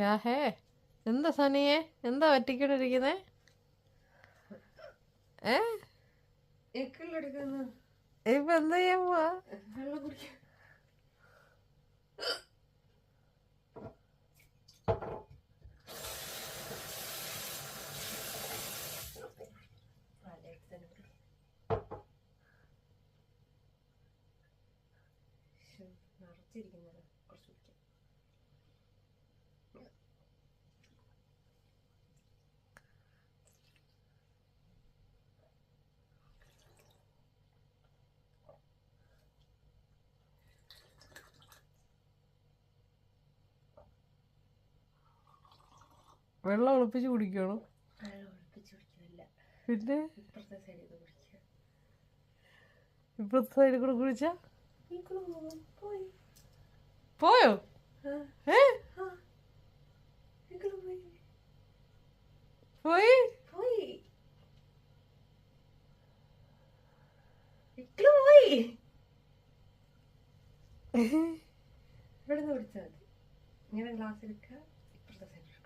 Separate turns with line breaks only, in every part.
ക്യാ ഹേ എന്താ സനിയെ? എന്താ പറ്റിക്കൊണ്ടിരിക്കുന്നേ ഏ? ഇപ്പൊ എന്താ ചെയ്യാൻ പോവാ?
നിറച്ചിരിക്കുന്നത്. കുറച്ച് കുടിക്കാം.
വെള്ളം ഒളിപ്പിച്ച് കുടിക്കണോ പിന്നെ?
ഇപ്പുറത്തെ സൈഡിൽ
കൂടെ കുടിച്ചാ?
പോയോ.
ഏ?
പോയി. ഇവിടെ നിന്ന് വിളിച്ചാൽ മതി. ഇങ്ങനെ ഗ്ലാസ് എടുക്കുക ഇപ്പുറത്തെ സൈഡിൽ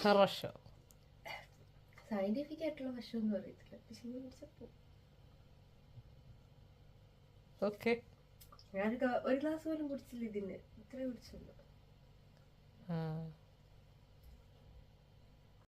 ഹറഷോ
സയന്റിഫിക് ആയിട്ടുള്ള വശമൊന്നും അറിയത്തില്ല പക്ഷെ ഇങ്ങനെ കുടിച്ചപ്പോ
ഓക്കെ
ഞാനൊക്കെ ഒരു ഗ്ലാസ് പോലും കുടിച്ചില്ല ഇതിന്. ഇത്രേ കുടിച്ചുള്ളൂ.
ആ.